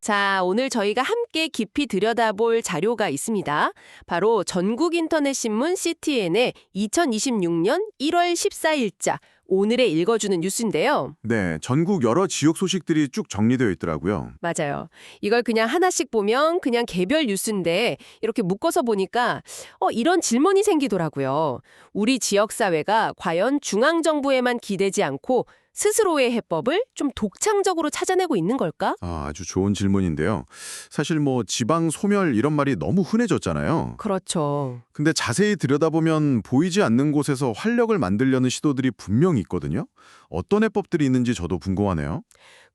자, 오늘 저희가 함께 깊이 들여다볼 자료가 있습니다. 바로 전국 인터넷 신문 CTN의 2026년 1월 14일자 오늘의 읽어주는 뉴스인데요. 네, 전국 여러 지역 소식들이 쭉 정리되어 있더라고요. 맞아요. 이걸 그냥 하나씩 보면 그냥 개별 뉴스인데 이렇게 묶어서 보니까 어, 이런 질문이 생기더라고요. 우리 지역사회가 과연 중앙정부에만 기대지 않고 스스로의 해법을 좀 독창적으로 찾아내고 있는 걸까? 아, 아주 좋은 질문인데요. 사실 뭐 지방 소멸 이런 말이 너무 흔해졌잖아요. 그렇죠. 근데 자세히 들여다보면 보이지 않는 곳에서 활력을 만들려는 시도들이 분명히 있거든요. 어떤 해법들이 있는지 저도 궁금하네요.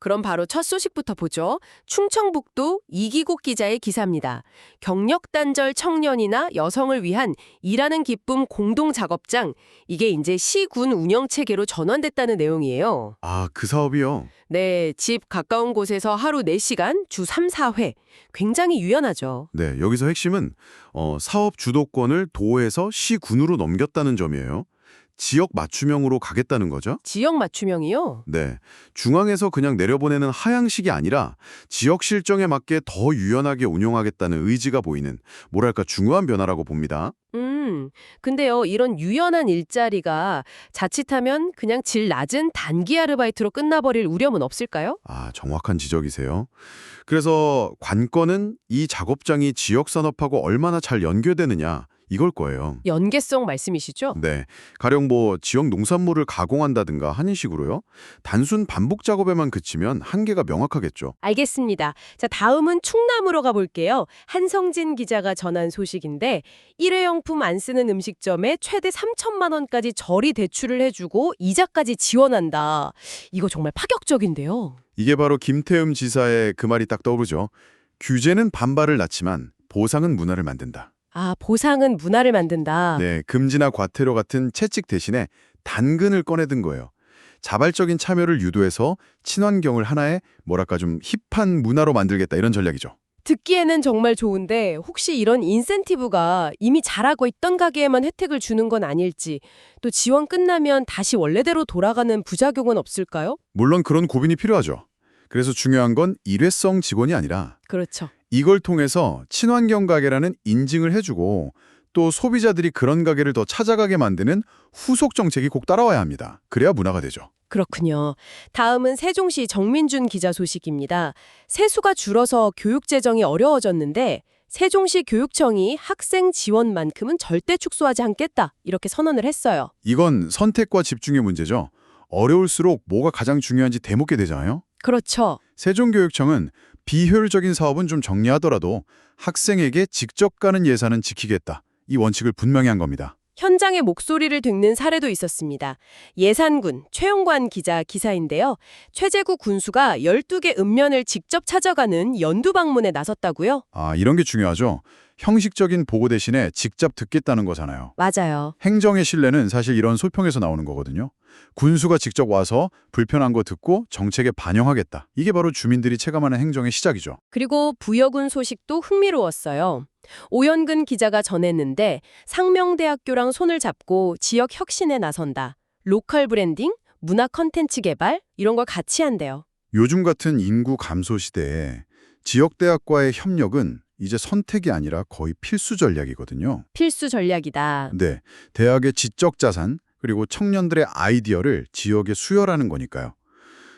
그럼 바로 첫 소식부터 보죠. 충청북도 이기국 기자의 기사입니다. 경력 단절 청년이나 여성을 위한 일하는 기쁨 공동 작업장 이게 이제 시군 운영 체계로 전환됐다는 내용이에요. 아, 그 사업이요. 네, 집 가까운 곳에서 하루 4시간 주 3, 4회. 굉장히 유연하죠. 네, 여기서 핵심은 어, 사업 주도권을 도에서 시군으로 넘겼다는 점이에요. 지역 맞춤형으로 가겠다는 거죠. 지역 맞춤형이요. 네, 중앙에서 그냥 내려보내는 하향식이 아니라 지역 실정에 맞게 더 유연하게 운용하겠다는 의지가 보이는 뭐랄까 중요한 변화라고 봅니다. 음, 근데요, 이런 유연한 일자리가 자칫하면 그냥 질 낮은 단기 아르바이트로 끝나버릴 우려는 없을까요? 아, 정확한 지적이세요. 그래서 관건은 이 작업장이 지역 산업하고 얼마나 잘 연계되느냐 이걸 거예요. 연계성 말씀이시죠? 네, 가령 뭐 지역 농산물을 가공한다든가 하는 식으로요. 단순 반복 작업에만 그치면 한계가 명확하겠죠. 알겠습니다. 자, 다음은 충남으로 가볼게요. 한성진 기자가 전한 소식인데 일회용품 안 쓰는 음식점에 최대 3천만 원까지 저리 대출을 해주고 이자까지 지원한다. 이거 정말 파격적인데요. 이게 바로 김태흠 지사의 그 말이 딱 떠오르죠. 규제는 반발을 낳지만 보상은 문화를 만든다. 아, 보상은 문화를 만든다. 네, 금지나 과태료 같은 채찍 대신에 단근을 꺼내든 거예요. 자발적인 참여를 유도해서 친환경을 하나의 뭐랄까 좀 힙한 문화로 만들겠다 이런 전략이죠. 듣기에는 정말 좋은데 혹시 이런 인센티브가 이미 잘하고 있던 가게에만 혜택을 주는 건 아닐지 또 지원 끝나면 다시 원래대로 돌아가는 부작용은 없을까요? 물론 그런 고민이 필요하죠. 그래서 중요한 건 일회성 직원이 아니라 그렇죠. 이걸 통해서 친환경 가게라는 인증을 해주고 또 소비자들이 그런 가게를 더 찾아가게 만드는 후속 정책이 꼭 따라와야 합니다. 그래야 문화가 되죠. 그렇군요. 다음은 세종시 정민준 기자 소식입니다. 세수가 줄어서 교육 재정이 어려워졌는데 세종시 교육청이 학생 지원만큼은 절대 축소하지 않겠다 이렇게 선언을 했어요. 이건 선택과 집중의 문제죠. 어려울수록 뭐가 가장 중요한지 대묻게 되잖아요. 그렇죠. 세종교육청은 비효율적인 사업은 좀 정리하더라도 학생에게 직접 가는 예산은 지키겠다. 이 원칙을 분명히 한 겁니다. 현장의 목소리를 듣는 사례도 있었습니다. 예산군 최용관 기자 기사인데요. 최재구 군수가 12개 읍면을 직접 찾아가는 연두 방문에 나섰다고요? 아, 이런 게 중요하죠. 형식적인 보고 대신에 직접 듣겠다는 거잖아요. 맞아요. 행정의 신뢰는 사실 이런 소평에서 나오는 거거든요. 군수가 직접 와서 불편한 거 듣고 정책에 반영하겠다. 이게 바로 주민들이 체감하는 행정의 시작이죠. 그리고 부여군 소식도 흥미로웠어요. 오연근 기자가 전했는데 상명대학교랑 손을 잡고 지역 혁신에 나선다. 로컬 브랜딩, 문화 컨텐츠 개발 이런 걸 같이 한대요. 요즘 같은 인구 감소 시대에 지역대학과의 협력은 이제 선택이 아니라 거의 필수 전략이거든요. 필수 전략이다. 네, 대학의 지적 자산 그리고 청년들의 아이디어를 지역에 수혈하는 거니까요.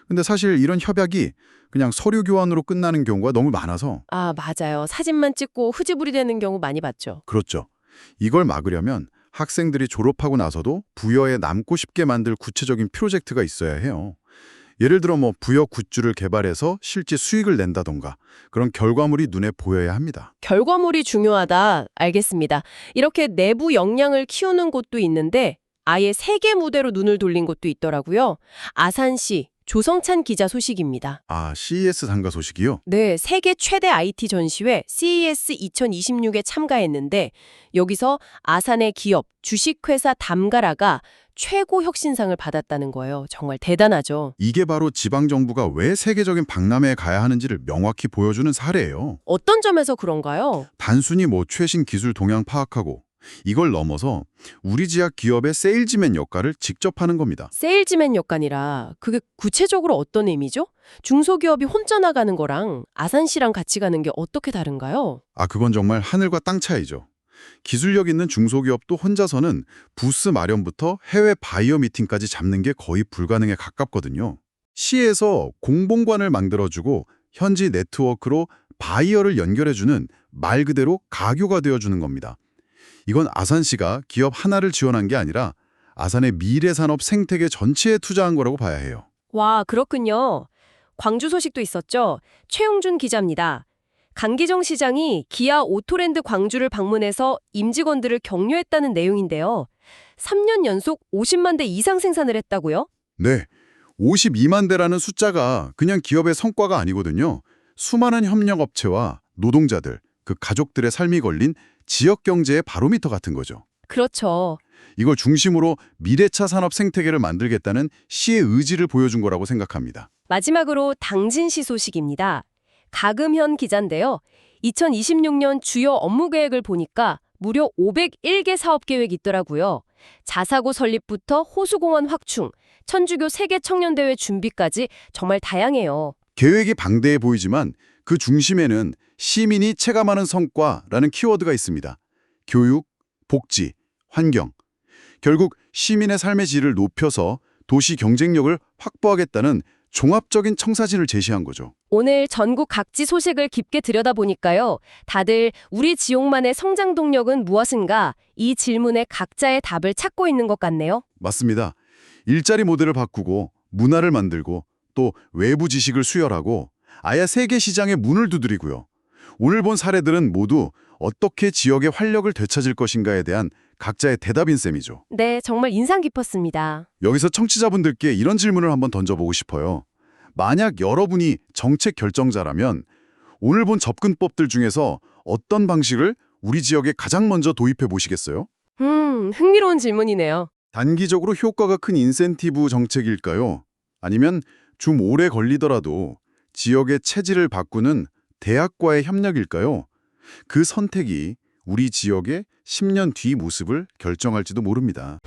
근데 사실 이런 협약이 그냥 서류 교환으로 끝나는 경우가 너무 많아서 아, 맞아요. 사진만 찍고 흐지부리 되는 경우 많이 봤죠. 그렇죠. 이걸 막으려면 학생들이 졸업하고 나서도 부여에 남고 싶게 만들 구체적인 프로젝트가 있어야 해요. 예를 들어 뭐 부여 굿즈를 개발해서 실제 수익을 낸다던가 그런 결과물이 눈에 보여야 합니다. 결과물이 중요하다. 알겠습니다. 이렇게 내부 역량을 키우는 곳도 있는데 아예 세계 무대로 눈을 돌린 곳도 있더라고요. 아산시 조성찬 기자 소식입니다. 아, CES 상가 소식이요? 네, 세계 최대 IT 전시회 CES 2026에 참가했는데 여기서 아산의 기업 주식회사 담가라가 최고 혁신상을 받았다는 거예요. 정말 대단하죠. 이게 바로 지방정부가 왜 세계적인 박람회에 가야 하는지를 명확히 보여주는 사례예요. 어떤 점에서 그런가요? 단순히 뭐 최신 기술 동향 파악하고 이걸 넘어서 우리 지역 기업의 세일즈맨 역할을 직접 하는 겁니다. 세일즈맨 역관이라 그게 구체적으로 어떤 의미죠? 중소기업이 혼자 나가는 거랑 아산시랑 같이 가는 게 어떻게 다른가요? 아, 그건 정말 하늘과 땅 차이죠. 기술력 있는 중소기업도 혼자서는 부스 마련부터 해외 바이어 미팅까지 잡는 게 거의 불가능에 가깝거든요. 시에서 공봉관을 만들어주고 현지 네트워크로 바이어를 연결해주는 말 그대로 가교가 되어주는 겁니다. 이건 아산시가 기업 하나를 지원한 게 아니라 아산의 미래 산업 생태계 전체에 투자한 거라고 봐야 해요. 와, 그렇군요. 광주 소식도 있었죠. 최용준 기자입니다. 강기정 시장이 기아 오토랜드 광주를 방문해서 임직원들을 격려했다는 내용인데요. 3년 연속 50만 대 이상 생산을 했다고요? 네, 52만 대라는 숫자가 그냥 기업의 성과가 아니거든요. 수많은 협력업체와 노동자들, 그 가족들의 삶이 걸린 지역 경제의 바로미터 같은 거죠. 그렇죠. 이걸 중심으로 미래차 산업 생태계를 만들겠다는 시의 의지를 보여준 거라고 생각합니다. 마지막으로 당진시 소식입니다. 가금현 기자인데요. 2026년 주요 업무 계획을 보니까 무려 501개 사업 계획이 있더라고요. 자사고 설립부터 호수공원 확충, 천주교 세계 청년대회 준비까지 정말 다양해요. 계획이 방대해 보이지만 그 중심에는 시민이 체감하는 성과라는 키워드가 있습니다. 교육, 복지, 환경. 결국 시민의 삶의 질을 높여서 도시 경쟁력을 확보하겠다는 종합적인 청사진을 제시한 거죠. 오늘 전국 각지 소식을 깊게 들여다보니까요. 다들 우리 지역만의 성장 동력은 무엇인가? 이 질문에 각자의 답을 찾고 있는 것 같네요. 맞습니다. 일자리 모델을 바꾸고 문화를 만들고 또 외부 지식을 수혈하고 아예 세계 시장의 문을 두드리고요. 오늘 본 사례들은 모두 어떻게 지역의 활력을 되찾을 것인가에 대한 각자의 대답인 셈이죠. 네, 정말 인상 깊었습니다. 여기서 청취자분들께 이런 질문을 한번 던져보고 싶어요. 만약 여러분이 정책 결정자라면 오늘 본 접근법들 중에서 어떤 방식을 우리 지역에 가장 먼저 도입해 보시겠어요? 음, 흥미로운 질문이네요. 단기적으로 효과가 큰 인센티브 정책일까요? 아니면 좀 오래 걸리더라도 지역의 체질을 바꾸는 대학과의 협력일까요? 그 선택이 우리 지역의 10년 뒤 모습을 결정할지도 모릅니다.